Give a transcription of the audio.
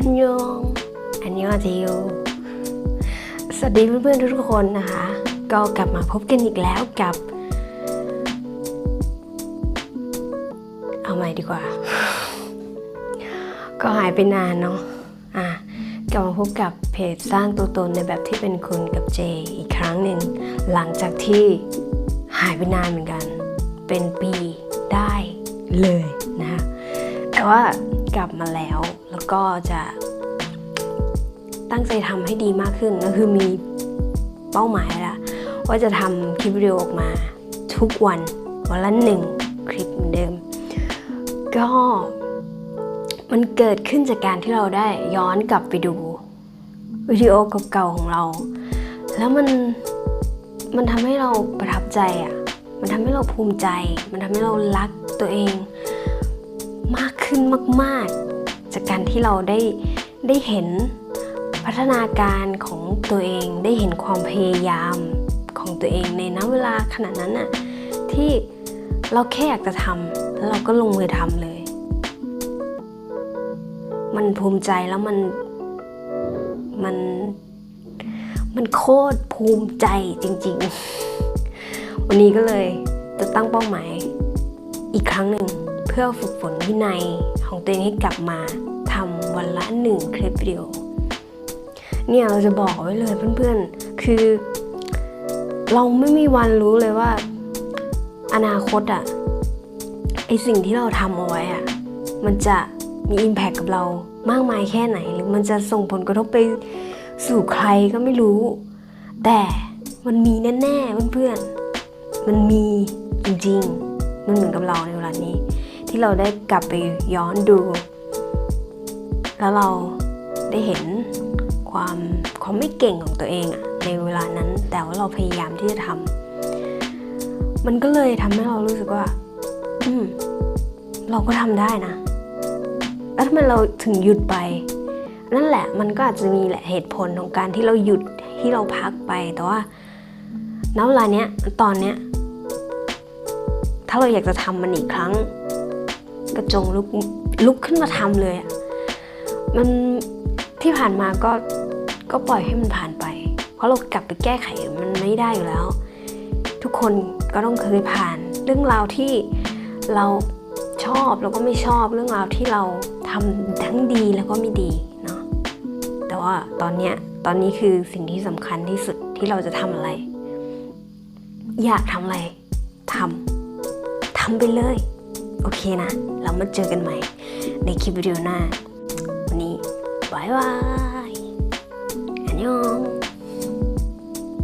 อันยองอันยองเจโยสวัสดีเพื่อนๆทุกคนนะคะ ก็กลับมาพบกันอีกแล้วกับ เอาใหม่ดีกว่า ก็หายไปนานเนาะอะกลับมาพบกับเพจสร้างตัวตนในแบบที่เป็นคุณกับเจอีกครั้งหนึ่งหลังจากที่หายไปนานเหมือนกัน เป็นปีได้เลย แต่ว่ากลับมาแล้วแล้วก็จะตั้งใจทำให้ดีมากขึ้นก็คือมีเป้าหมายแล้วว่าจะทำคลิปวิดีโอออกมาทุกวันวันละหนึ่งคลิปเหมือนเดิม ก็มันเกิดขึ้นจากการที่เราได้ย้อนกลับไปดูวิดีโอเก่าๆของเรา แล้วมันมันทำให้เราประทับใจอะ มันทำให้เราภูมิใจ มันทำให้เรารักตัวเอง ขึ้นมาก ๆ จากการที่เราได้ได้เห็นพัฒนาการของตัวเองได้เห็นความพยายามของตัวเองในณเวลาขณะนั้นน่ะที่เราแค่อยากจะทำแล้วเราก็ลงมือทำเลย มันภูมิใจแล้วมันมันมันโคตรภูมิใจจริง ๆ วันนี้ก็เลยจะตั้งเป้าหมายอีกครั้งหนึ่ง พื่อฝึกฝนวินัยของตัวเองให้กลับมาทำวันละหนึ่งคลิปวิดีโอ เนี่ยเราจะบอกไว้เลยเพื่อนๆ คือ เราไม่มีวันรู้เลยว่า อนาคตอะไอสิ่งที่เราทำเอาไว้อะมันจะมีอิมแพคกับเรามากมายแค่ไหน หรือมันจะส่งผลกระทบไปสู่ใครก็ไม่รู้ แต่มันมีแน่ๆเพื่อนๆ มันมีจริงๆ มันเหมือนกับเราในเวลานี้ ที่เราได้กลับไปย้อนดู แล้วเราได้เห็นความความไม่เก่งของตัวเองอะในเวลานั้น แต่ว่าเราพยายามที่จะทำมันก็เลยทำให้เรารู้สึกว่า อืม เราก็ทำได้นะ แล้วทำไมเราถึงหยุดไป นั่นแหละมันก็อาจจะมีแหละเหตุผลของการที่เราหยุดที่เราพักไปแต่ว่าณเวลาเนี้ยตอนเนี้ยถ้าเราอยากจะทำมันอีกครั้ง ก็จงลุกลุกขึ้นมาทำเลยอะมันที่ผ่านมาก็ก็ปล่อยให้มันผ่านไป เพราะเรากลับไปแก้ไขมันไม่ได้อยู่แล้ว ทุกคนก็ต้องเคยผ่าน เรื่องราวที่เราชอบแล้วก็ไม่ชอบเรื่องราวที่เราทำทั้งดีแล้วก็ไม่ดีเนาะแต่ว่าตอนเนี้ยตอนนี้คือสิ่งที่สำคัญที่สุดที่เราจะทำอะไร อยากทำอะไรทำทำไปเลย โอเคนะ เรามาเจอกันใหม่ ในคลิปวิดีโอหน้า วันนี้บายบายอันยอง